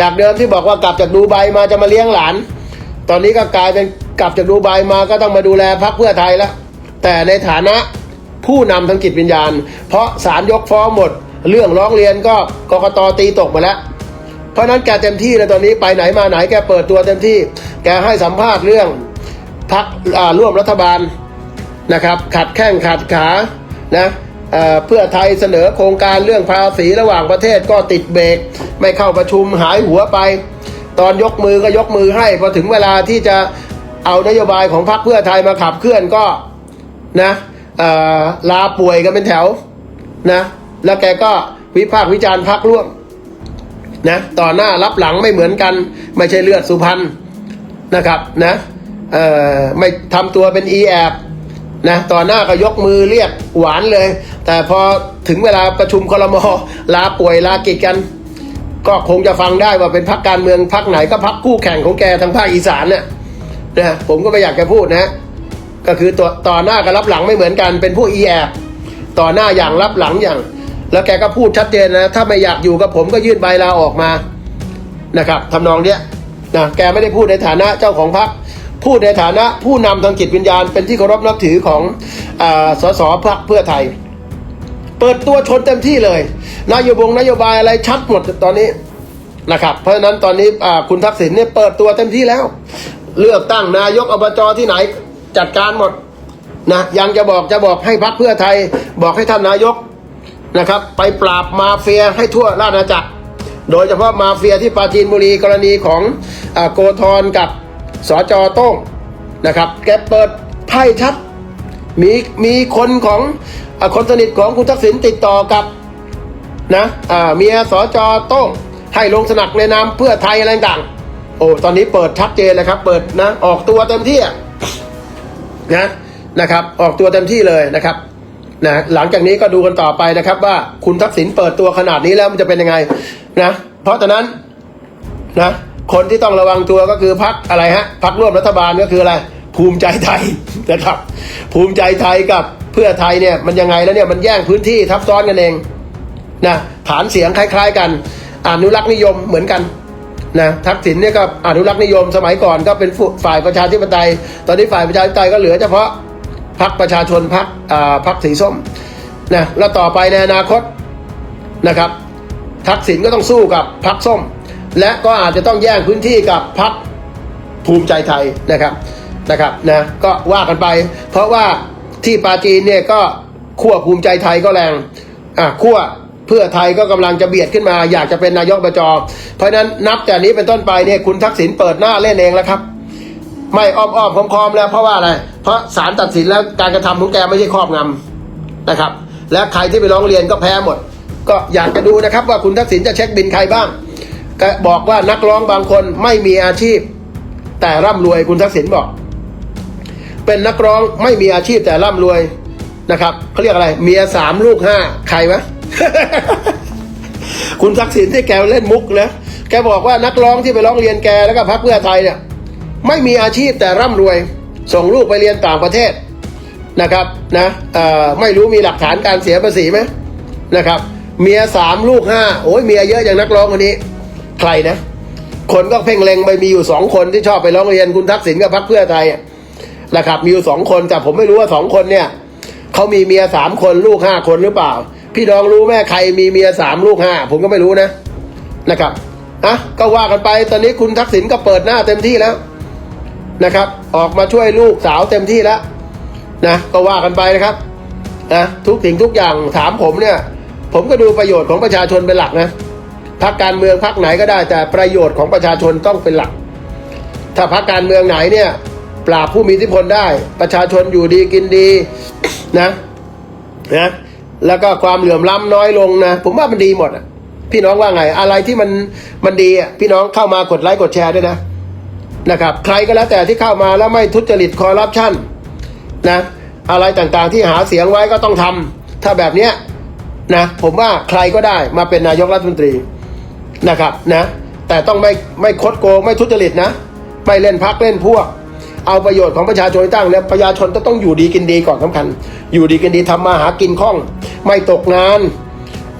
จากเดิมที่บอกว่ากลับจากดูไบมาจะมาเลี้ยงหลาน ตอนนี้ก็กลายเป็นกลับจากดูไบมาก็ต้องมาดูแลพรรคเพื่อไทยแล้วแต่ในฐานะผู้นำทางจิตวิญญาณ เพราะศาลยกฟ้องหมด เรื่องร้องเรียนก็กกตตีตกมาแล้ว เพราะนั้นแกเต็มที่เลยตอนนี้ไปไหนมาไหนแกเปิดตัวเต็มที่ แกให้สัมภาษณ์เรื่องพักร่วมรัฐบาลนะครับ ขัดแข้งขัดขานะเพื่อไทยเสนอโครงการเรื่องภาษีระหว่างประเทศก็ติดเบรก ไม่เข้าประชุมหายหัวไป ตอนยกมือก็ยกมือให้พอถึงเวลาที่จะเอานโยบายของพรรคเพื่อไทยมาขับเคลื่อนก็นะลาป่วยกันเป็นแถวนะแล้วแกก็วิพากษ์วิจารณ์พรรคร่วมนะต่อหน้ารับหลังไม่เหมือนกัน ไม่ใช่เลือดสุพรรณนะครับนะไม่ทำตัวเป็นอีแอบนะต่อหน้าก็ยกมือเรียกหวานเลย แต่พอถึงเวลาประชุมคลมลาป่วยลากิจกัน ก็คงจะฟังได้ว่าเป็นพักการเมืองพักไหนก็พักคู่แข่งของแกทางภาคอีสานเนี่ยนะผมก็ไม่อยากจะพูดนะก็คือต่อต่อหน้ากับรับหลังไม่เหมือนกันเป็นผู้อีแอบต่อหน้าอย่างรับหลังอย่าง แล้วแกก็พูดชัดเจนนะถ้าไม่อยากอยู่กับผมก็ยื่นใบลาออกมานะครับทำนองเนี้ยนะแกไม่ได้พูดในฐานะเจ้าของพรรคพูดในฐานะผู้นำทางจิตวิญญาณ เป็นที่เคารพนับถือของอสสพรรคเพื่อไทย เปิดตัวชนเต็มที่เลย นโยบงนโยบายอะไรชัดหมดตอนนี้นะครับ เพราะฉะนั้นตอนนี้คุณทักษิณเนี่ยเปิดตัวเต็มที่แล้ว เลือกตั้งนายกอบจที่ไหนจัดการหมดนะยังจะบอกจะบอกให้พักเพื่อไทย บอกให้ท่านนายกนะครับ ไปปราบมาเฟียให้ทั่วราชอาณาจักร โดยเฉพาะมาเฟียที่ปราจีนบุรีกรณีของอโกธรกับสจโต้งนะครับ แกเปิดไพ่ชัดมีมีคนของ คนสนิทของคุณทักษิณติดต่อกับนะเมียสจโต้งให้ลงสนักในนามเพื่อไทยอะไรต่างโอ้ตอนนี้เปิดชัดเจนเลยครับ เปิดนะออกตัวเต็มที่นะนะครับ ออกตัวเต็มที่เลยนะครับนะหลังจากนี้ก็ดูกันต่อไปนะครับ ว่าคุณทักษิณเปิดตัวขนาดนี้แล้วมันจะเป็นยังไงนะเพราะฉะนั้นนะคนที่ต้องระวังตัวก็คือพักอะไรฮะพักร่วมรัฐบาลก็คืออะไร ภูมิใจไทยนะครับ ภูมิใจไทยกับเพื่อไทยเนี่ยมันยังไงแล้วเนี่ยมันแย่งพื้นที่ทับซ้อนกันเองนะฐานเสียงคล้าย ๆ กันอนุรักษ์นิยมเหมือนกันนะทักษิณเนี่ยก็อนุรักษ์นิยมสมัยก่อนก็เป็นฝ่ายประชาธิปไตย ตอนนี้ฝ่ายประชาธิปไตยก็เหลือเฉพาะพรรคประชาชนพรรคอ่าพรรคสีส้มนะแล้วต่อไปในอนาคตนะครับ ทักษิณก็ต้องสู้กับพรรคส้ม และก็อาจจะต้องแย่งพื้นที่กับพรรคภูมิใจไทยนะครับ นะครับนะก็ว่ากันไป เพราะว่าที่ปาจีนเนี่ยก็ขั้วภูมิใจไทยก็แรงอะขั้วเพื่อไทยก็กำลังจะเบียดขึ้นมา อยากจะเป็นนายกอบจเพราะฉะนั้นนับแต่นี้เป็นต้นไปเนี่ยคุณทักษิณเปิดหน้าเล่นเองแล้วครับ ไม่อ้อมอ้อมคอมคอมๆแล้วเพราะว่าอะไร เพราะศาลตัดสินแล้วการกระทำของแกไม่ใช่ครอบงำนะครับ และใครที่ไปร้องเรียนก็แพ้หมด ก็อยากจะดูนะครับว่าคุณทักษิณจะเช็คบินใครบ้างก็บอกว่านักร้องบางคนไม่มีอาชีพ แต่ร่ำรวยคุณทักษิณบอก เป็นนักร้องไม่มีอาชีพแต่ร่ำรวยนะครับเขาเรียกอะไร เมียสามลูกห้าใครวะคุณทักษิณที่แกเล่นมุกนะแกบอกว่านักร้องที่ไปร้องเรียนแกแล้วก็พรรคเพื่อไทยเนี่ยไม่มีอาชีพแต่ร่ำรวย ส่งลูกไปเรียนต่างประเทศนะครับนะไม่รู้มีหลักฐานการเสียภาษีไหมนะครับ เมียสามลูกห้าโอ้ยเมียเยอะอย่างนักร้องคนนี้ ใครนะ คนก็เพ่งเล็งไปมีอยู่สองคนที่ชอบไปร้องเรียนคุณทักษิณกับพรรคเพื่อไทยอะ นะครับ มีอยู่สองคนแต่ผมไม่รู้ว่าสองคนเนี่ยเขามีเมียสามคนลูกห้าคนหรือเปล่า พี่น้องรู้ไหมใครมีเมียสามลูกห้าผมก็ไม่รู้นะนะครับอะก็ว่ากันไปตอนนี้คุณทักษิณก็เปิดหน้าเต็มที่แล้วนะครับ ออกมาช่วยลูกสาวเต็มที่แล้วนะก็ว่ากันไปนะครับนะทุกสิ่งทุกอย่างถามผมเนี่ย ผมก็ดูประโยชน์ของประชาชนเป็นหลักนะพักการเมืองพักไหนก็ได้แต่ประโยชน์ของประชาชนต้องเป็นหลัก ถ้าพักการเมืองไหนเนี่ย ปราบผู้มีอิทธิพลได้ ประชาชนอยู่ดีกินดีนะนะแล้วก็ความเหลื่อมล้ำน้อยลงนะ ผมว่ามันดีหมดอะ พี่น้องว่าไง อะไรที่มันมันดีอะพี่น้องเข้ามากดไลค์กดแชร์ด้วยนะนะครับ ใครก็แล้วแต่ที่เข้ามาแล้วไม่ทุจริตคอร์รัปชันนะอะไรต่างๆที่หาเสียงไว้ก็ต้องทำถ้าแบบเนี้ยนะผมว่าใครก็ได้มาเป็นนายกรัฐมนตรีนะครับนะแต่ต้องไม่ไม่คดโกงไม่ทุจริตนะ ไม่เล่นพักเล่นพวก เอาประโยชน์ของประชาชนตั้งแล้วประชาชนต้องอยู่ดีกินดีก่อนสำคัญ อยู่ดีกินดีทำมาหากินคล่อง ไม่ตกงาน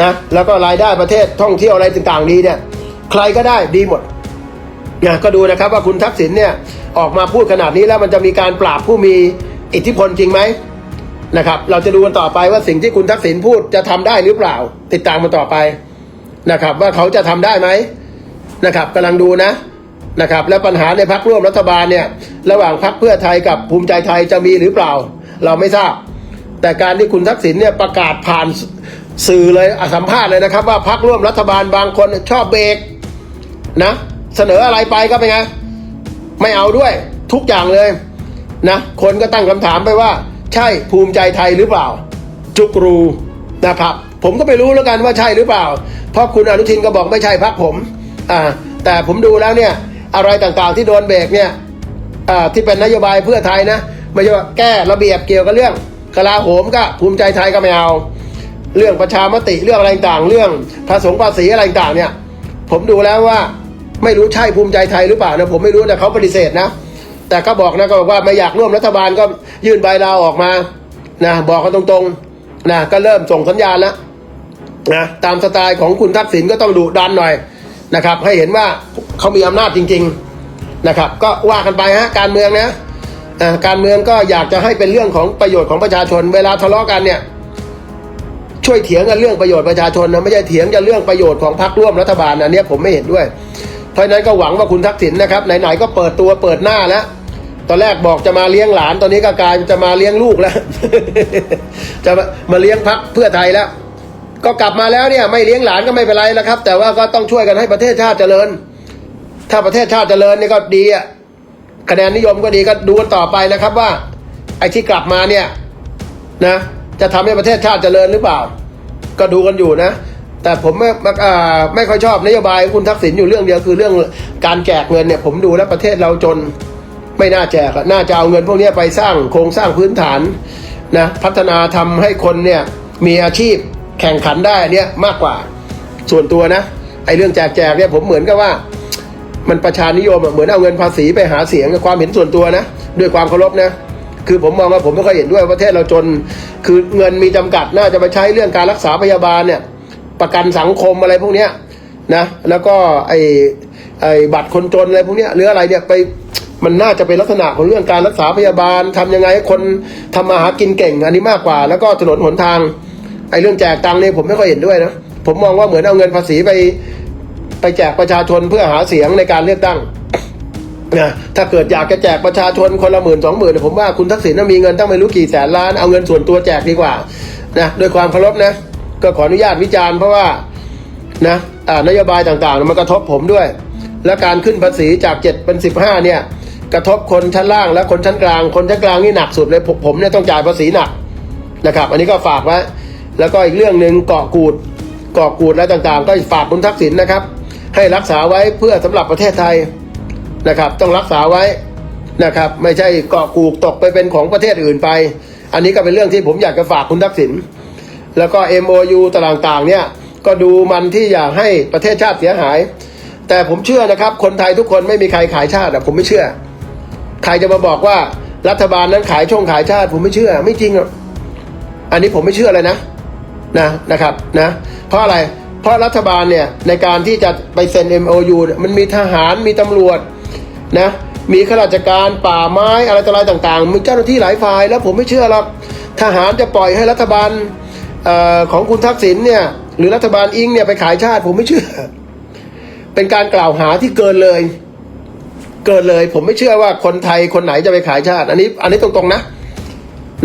นะแล้วก็รายได้ประเทศท่องเที่ยวอะไรต่างๆดีเนี่ยใครก็ได้ดีหมดนะก็ดูนะครับว่าคุณทักษิณเนี่ยออกมาพูดขนาดนี้แล้วมันจะมีการปราบผู้มีอิทธิพลจริงไหมนะครับเราจะดูกันต่อไปว่าสิ่งที่คุณทักษิณพูดจะทำได้หรือเปล่า ติดตามมันต่อไปนะครับ ว่าเขาจะทำได้ไหมนะครับกำลังดูนะ นะครับแล้วปัญหาในพักร่วมรัฐบาลเนี่ยระหว่างพักเพื่อไทยกับภูมิใจไทยจะมีหรือเปล่า เราไม่ทราบ แต่การที่คุณทักษิณเนี่ยประกาศผ่านสื่อเลยสัมภาษณ์เลยนะครับ ว่าพักร่วมรัฐบาลบางคนชอบเบรกนะเสนออะไรไปก็เป็นไงไม่เอาด้วยทุกอย่างเลยนะคนก็ตั้งคำถามไปว่า ใช่ภูมิใจไทยหรือเปล่า จุกรูนะครับผมก็ไม่รู้แล้วกันว่าใช่หรือเปล่า เพราะคุณอนุทินก็บอกไม่ใช่พักผมอ่าแต่ผมดูแล้วเนี่ย อะไรต่างๆที่โดนเบรกเนี่ยที่เป็นนโยบายเพื่อไทยนะไม่ใช่ว่าแก้ระเบียบเกี่ยวกับเรื่องกลาโหมก็ภูมิใจไทยก็ไม่เอา เรื่องประชามติเรื่องอะไรต่างเรื่องภาษีภาษีอะไรต่างเนี่ย ผมดูแล้วว่าไม่รู้ใช่ภูมิใจไทยหรือเปล่านะผมไม่รู้แต่เขาปฏิเสธนะ แต่ก็บอกนะก็บอกว่าไม่อยากร่วมรัฐบาลก็ยื่นใบลาออกมานะบอกกันตรงๆนะก็เริ่มส่งสัญญาณแล้วนะตามสไตล์ของคุณทักษิณก็ต้องดุดันหน่อยนะครับ ให้เห็นว่า เขามีอำนาจจริง ๆนะครับ ก็ว่ากันไปฮะการเมืองนะการเมืองก็อยากจะให้เป็นเรื่องของประโยชน์ของประชาชน เวลาทะเลาะกันเนี่ยช่วยเถียงกันเรื่องประโยชน์ประชาชนนะไม่ใช่เถียงกันเรื่องประโยชน์ของพรรคร่วมรัฐบาลอันเนี้ยผมไม่เห็นด้วย เพราะนั้นก็หวังว่าคุณทักษิณนะครับไหนๆก็เปิดตัวเปิดหน้าแล้วตอนแรกบอกจะมาเลี้ยงหลานตอนนี้ก็กลายจะมาเลี้ยงลูกแล้ว จะมาเลี้ยงพักเพื่อไทยแล้ว ก็กลับมาแล้วเนี่ย ไม่เลี้ยงหลานก็ไม่เป็นไรแล้วครับ แต่ว่าก็ต้องช่วยกันให้ประเทศชาติเจริญ ถ้าประเทศชาติเจริญนี่ก็ดีอะคะแนนนิยมก็ดีก็ดูกันต่อไปนะครับว่า ไอ้ที่กลับมาเนี่ยนะ จะทำให้ประเทศชาติเจริญหรือเปล่า ก็ดูกันอยู่นะ แต่ผมไม่ไม่อ่าไม่ค่อยชอบนโยบายคุณทักษิณอยู่เรื่องเดียวคือเรื่องการแจกเงินเนี่ย ผมดูแล้วประเทศเราจนไม่น่าแจกน่าจะเอาเงินพวกนี้ไปสร้างโครงสร้างพื้นฐานนะพัฒนาทำให้คนเนี่ยมีอาชีพแข่งขันได้เนี่ยมากกว่าส่วนตัวนะไอ้เรื่องแจกแจกเนี่ยผมเหมือนกับว่า มันประชานิยมอะเหมือนเอาเงินภาษีไปหาเสียงความเห็นส่วนตัวนะ ด้วยความเคารพนะ คือผมมองว่าผมไม่ค่อยเห็นด้วยประเทศเราจน คือเงินมีจำกัดน่าจะไปใช้เรื่องการรักษาพยาบาลเนี่ย ประกันสังคมอะไรพวกเนี้ยนะแล้วก็ไอไอบัตรคนจนอะไรพวกเนี้ยหรืออะไรเนี่ยไปมันน่าจะเป็นลักษณะของเรื่องการรักษาพยาบาลทำยังไงให้คนทำมาหากินเก่งอันนี้มากกว่า แล้วก็ถนนหนทางไอเรื่องแจกตังค์เนี่ยผมไม่ค่อยเห็นด้วยนะผมมองว่าเหมือนเอาเงินภาษีไป ไปแจกประชาชนเพื่อหาเสียงในการเลือกตั้งนะถ้าเกิดอยากจะแจกประชาชนคนละหมื่นสองหมื่นผมว่าคุณทักษิณน่ะมีเงินตั้งไม่รู้กี่แสนล้านเอาเงินส่วนตัวแจกดีกว่านะด้วยความเคารพนะ ก็ขออนุญาตวิจารณ์เพราะว่านะอ่านโยบายต่างๆ มันกระทบผมด้วย และการขึ้นภาษีจากเจ็ดเป็นสิบห้าเนี่ย กระทบคนชั้นล่างและคนชั้นกลาง คนชั้นกลางนี่หนักสุดเลยผมผมเนี่ยต้องจ่ายภาษีหนักนะครับ อันนี้ก็ฝากไว้แล้วก็อีกเรื่องหนึ่งเกาะกูดเกาะกูดและต่างๆ ก็ฝากคุณทักษิณนะครับ ให้รักษาไว้เพื่อสำหรับประเทศไทยนะครับ ต้องรักษาไว้นะครับ ไม่ใช่เกาะกูดตกไปเป็นของประเทศอื่นไป อันนี้ก็เป็นเรื่องที่ผมอยากจะฝากคุณทักษิณแล้วก็ MOU ต่างๆเนี่ยก็ดูมันที่อยากให้ประเทศชาติเสียหาย แต่ผมเชื่อนะครับ คนไทยทุกคนไม่มีใครขายชาติผมไม่เชื่อ ใครจะมาบอกว่ารัฐบาลนั้นขายช่องขายชาติ ผมไม่เชื่อ ไม่จริงหรอกอันนี้ผมไม่เชื่อเลยนะนะนะครับนะ เพราะอะไร เพราะรัฐบาลเนี่ยในการที่จะไปเซ็น MOU มันมีทหารมีตำรวจนะมีข้าราชการป่าไม้อะไรต่ออะไรต่างๆ มีเจ้าหน้าที่หลายฝ่าย แล้วผมไม่เชื่อหรอกทหารจะปล่อยให้รัฐบาลออของคุณทักษิณเนี่ยหรือรัฐบาลอิงเนี่ยไปขายชาติผมไม่เชื่อ เป็นการกล่าวหาที่เกินเลย เกินเลย ผมไม่เชื่อว่าคนไทยคนไหนจะไปขายชาติ อันนี้ อันนี้ตรงๆนะ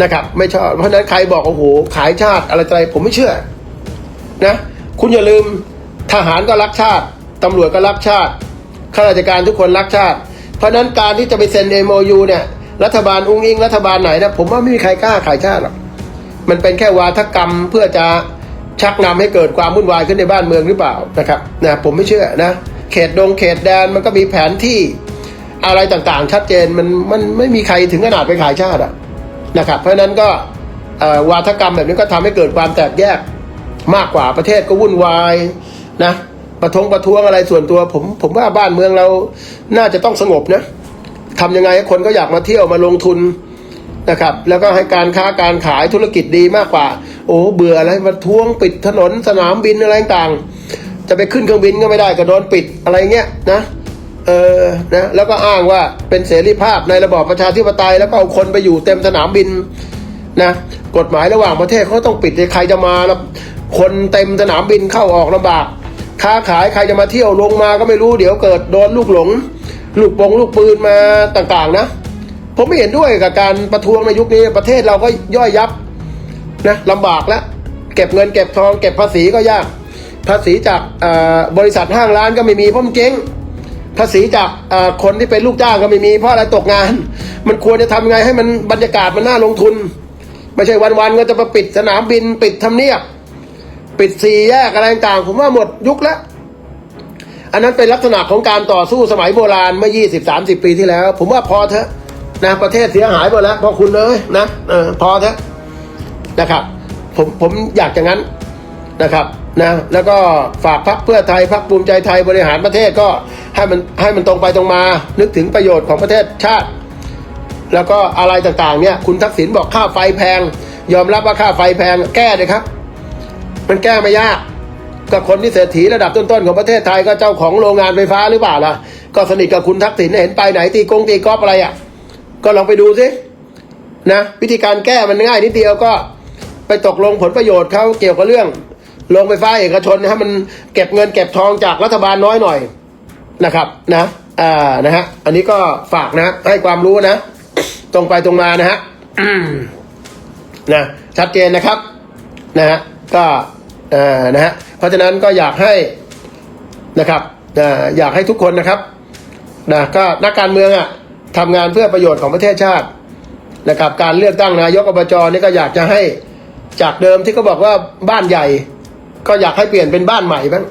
นะครับ ไม่ชอบเพราะฉะนั้นใครบอกโอ้โหขายชาติอะไรอะไรผมไม่เชื่อ นะ คุณอย่าลืมทหารก็รักชาติตำรวจก็รักชาติข้าราชการทุกคนรักชาติ เพราะนั้นการที่จะไปเซ็น MOU เนี่ยรัฐบาลอุ้งอิงรัฐบาลไหนนะผมว่าไม่มีใครกล้าขายชาติหรอกมันเป็นแค่วาทกรรมเพื่อจะชักนำให้เกิดความวุ่นวายขึ้นในบ้านเมืองหรือเปล่านะครับนะผมไม่เชื่อนะเขตดงเขตแดนมันก็มีแผนที่อะไรต่างๆ ชัดเจนมันมันไม่มีใครถึงขนาดไปขายชาติอะนะครับเพราะฉะนั้นก็วาทกรรมแบบนี้ก็ทำให้เกิดความแตกแยก มากกว่าประเทศก็วุ่นวายนะประทงประท้วงอะไรส่วนตัว ผมผมว่าบ้านเมืองเราน่าจะต้องสงบนะทำยังไงให้คนก็อยากมาเที่ยวมาลงทุนนะครับ แล้วก็ให้การค้าการขายธุรกิจดีมากกว่า โอ้เบื่ออะไรมาท้วงปิดถนนสนามบินอะไรต่างจะไปขึ้นเครื่องบินก็ไม่ได้ก็โดนปิดอะไรเงี้ยนะเออนะแล้วก็อ้างว่าเป็นเสรีภาพในระบอบประชาธิปไตยแล้วก็เอาคนไปอยู่เต็มสนามบินนะกฎหมายระหว่างประเทศเขาต้องปิดใครจะมาแล้ว คนเต็มสนามบินเข้าออกลำบากค้าขายใครจะมาเที่ยวลงมาก็ไม่รู้เดี๋ยวเกิดโดนลูกหลง ลูกปงลูกปืนมาต่างๆนะ ผมไม่เห็นด้วยกับการประท้วงในยุคนี้ประเทศเราก็ย่อยยับนะลำบากแล้วเก็บเงินเก็บทอง เก็บภาษีก็ยาก ภาษีจากบริษัทห้างร้านก็ไม่มีเพราะมันเจ๊งภาษีจากคนที่เป็นลูกจ้างก็ไม่มีเพราะอะไรตกงาน มันควรจะทำไงให้มันบรรยากาศมันน่าลงทุน ไม่ใช่วันๆก็จะมาปิดสนามบินปิดทำเนียบ ปิดสี่แยกอะไรต่างผมว่าหมดยุคแล้ว อันนั้นเป็นลักษณะของการต่อสู้สมัยโบราณเมื่อ 20 30 ปีที่แล้ว ผมว่าพอเถอะนะประเทศเสียหายหมดแล้วพอคุณเลยนะเออพอเถอะนะครับผมผมอยากจะงั้นนะครับนะแล้วก็ฝากพักเพื่อไทยพักภูมิใจไทยบริหารประเทศก็ให้มันให้มันตรงไปตรงมา นึกถึงประโยชน์ของประเทศชาติ แล้วก็อะไรต่างๆเนี่ยคุณทักษิณบอกค่าไฟแพง ยอมรับว่าค่าไฟแพงแก้เลยครับ มันแก้ไม่ยากก็คนที่เศรษฐีระดับต้นๆของประเทศไทยก็เจ้าของโรงงานไฟฟ้าหรือเปล่าล่ะก็สนิทกับคุณทักษิณเห็นไปไหนตีกงตีกอล์ฟอะไรอะ ก็ลองไปดูสินะวิธีการแก้มันง่ายนิดเดียวก็ไปตกลงผลประโยชน์เขาเกี่ยวกับเรื่องโรงไฟฟ้าเอกชนให้มันเก็บเงินเก็บทองจากรัฐบาลน้อยหน่อยนะครับนะอ่านะฮะอันนี้ก็ฝากนะให้ความรู้นะ ตรงไปตรงมานะฮะนะชัดเจนนะครับนะฮะ ก็อ่อนะฮะเพราะฉะนั้นก็อยากให้นะครับอยากให้ทุกคนนะครับนะก็นักการเมืองอะทำงานเพื่อประโยชน์ของประเทศชาตินะครับการเลือกตั้งนายกอบจนี่ก็อยากจะให้จากเดิมที่เขาบอกว่าบ้านใหญ่ ก็อยากให้เปลี่ยนเป็นบ้านใหม่บ้าง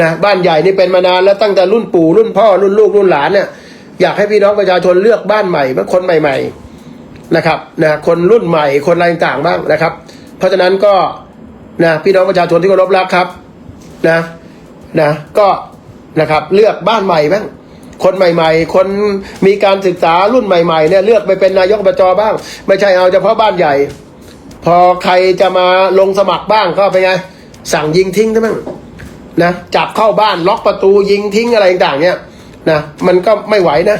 นะบ้านใหญ่นี่เป็นมานานแล้วตั้งแต่รุ่นปู่รุ่นพ่อรุ่นลูกรุ่นหลานเนี่ยอยากให้พี่น้องประชาชนเลือกบ้านใหม่บางคนใหม่ ๆนะครับนะคนรุ่นใหม่คนอะไรต่างบ้างนะครับ เพราะฉะนั้นก็ นะพี่น้องประชาชนที่เคารพรักครับนะนะก็นะครับเลือกบ้านใหม่บ้างคนใหม่ ๆ คนมีการศึกษารุ่นใหม่ๆเนี่ยเลือกไปเป็นนายกอบจบ้าง ไม่ใช่เอาเฉพาะบ้านใหญ่ พอใครจะมาลงสมัครบ้างก็ไปนไง สั่งยิงทิ้งใช่ไหมงนะจับเข้าบ้านล็อกประตูยิงทิ้งอะไรต่างๆเนี่ยนะมันก็ไม่ไหวนะ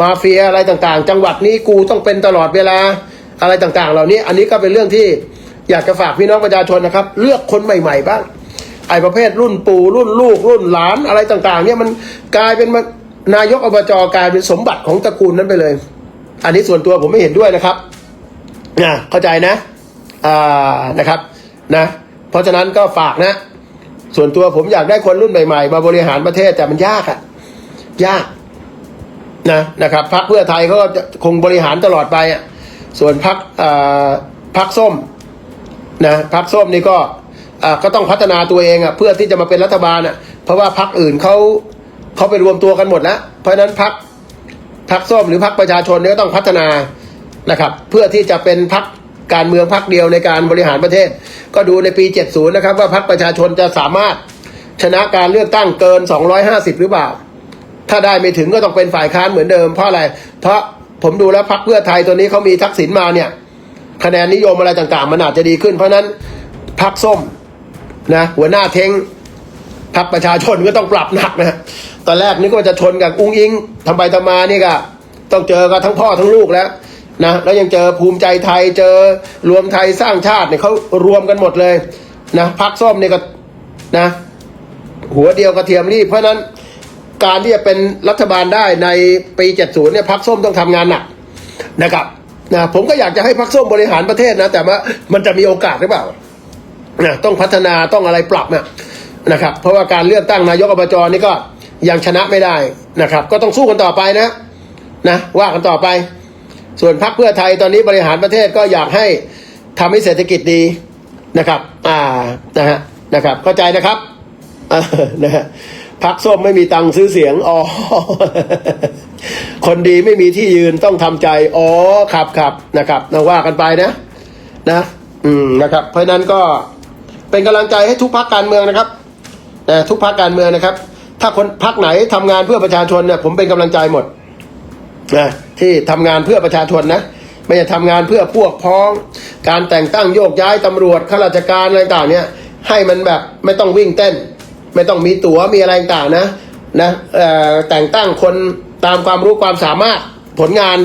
มาเฟียอะไรต่างๆ จังหวัดนี้กูต้องเป็นตลอดเวลาอะไรต่างๆ เหล่านี้ อันนี้ก็เป็นเรื่องที่ อยากจะฝากพี่น้องประชาชนนะครับ เลือกคนใหม่ ๆ บ้าง ไอ้ประเภทรุ่นปู่รุ่นลูก รุ่นหลานอะไรต่าง ๆ เนี่ยมันกลายเป็นนายกอบจกลายเป็นสมบัติของตระกูลนั้นไปเลย อันนี้ส่วนตัวผมไม่เห็นด้วยนะครับนะเข้าใจนะอ่านะครับนะ เพราะฉะนั้นก็ฝากนะ ส่วนตัวผมอยากได้คนรุ่นใหม่ๆ มาบริหารประเทศแต่มันยากอะยากนะนะครับพักเพื่อไทยเขาก็คงบริหารตลอดไปอะส่วนพักพักส้ม นะพักส้มนี่ก็อ่าก็ต้องพัฒนาตัวเองอะเพื่อที่จะมาเป็นรัฐบาลอะเพราะว่าพักอื่นเขาเขาไปรวมตัวกันหมดแล้วเพราะฉะนั้นพักพักส้มหรือพักประชาชนนี่ก็ต้องพัฒนานะครับ เพื่อที่จะเป็นพักการเมืองพักเดียวในการบริหารประเทศ ก็ดูในปี 70 นะครับ ว่าพักประชาชนจะสามารถชนะการเลือกตั้งเกิน 250 หรือเปล่า ถ้าได้ไม่ถึงก็ต้องเป็นฝ่ายค้านเหมือนเดิมเพราะอะไร เพราะผมดูแล้วพักเพื่อไทยตัวนี้เขามีทักษิณมาเนี่ย คะแนนนิยมอะไรต่างๆ มันอาจจะดีขึ้น เพราะนั้นพักส้มนะหัวหน้าเทงพักประชาชนก็ต้องปรับหนักนะตอนแรกนึกว่าจะชนกับอุ้งอิงทำไปทำมานี่ก็ต้องเจอกันทั้งพ่อทั้งลูกแล้วนะแล้วยังเจอภูมิใจไทยเจอรวมไทยสร้างชาติเนี่ยเขารวมกันหมดเลยนะพักส้มเนี่ยก็นะหัวเดียวกระเทียมรีบเพราะฉะนั้นการที่จะเป็นรัฐบาลได้ในปี 70 เนี่ยพักส้มต้องทำงานหนักนะครับ นะผมก็อยากจะให้พักส้มบริหารประเทศนะ แต่ว่ามันจะมีโอกาสหรือเปล่านะต้องพัฒนาต้องอะไรปรับนะนะครับ เพราะว่าการเลือกตั้งนายกอบจนี่ก็ยังชนะไม่ได้นะครับ ก็ต้องสู้กันต่อไปนะนะว่ากันต่อไป ส่วนพักเพื่อไทยตอนนี้บริหารประเทศก็อยากให้ทำให้เศรษฐกิจดีนะครับ อ่านะฮะนะครับ เข้าใจนะครับนะฮะพักส้มไม่มีตังค์ซื้อเสียงอ๋อ คนดีไม่มีที่ยืนต้องทำใจ อ๋อครับครับนะครับเราว่ากันไปนะนะ อืมนะครับ เพราะนั้นก็เป็นกำลังใจให้ทุกพักการเมืองนะครับนะทุกพักการเมืองนะครับ ถ้าคนพักไหนทำงานเพื่อประชาชนเนี่ยผมเป็นกำลังใจหมดนะที่ทำงานเพื่อประชาชนนะไม่ใช่ทำงานเพื่อพวกพ้อง การแต่งตั้งโยกย้ายตำรวจข้าราชการอะไรต่างเนี่ยให้มันแบบไม่ต้องวิ่งเต้น ไม่ต้องมีตั๋วมีอะไรต่างนะนะแต่งตั้งคน ตามความรู้ความสามารถผลงาน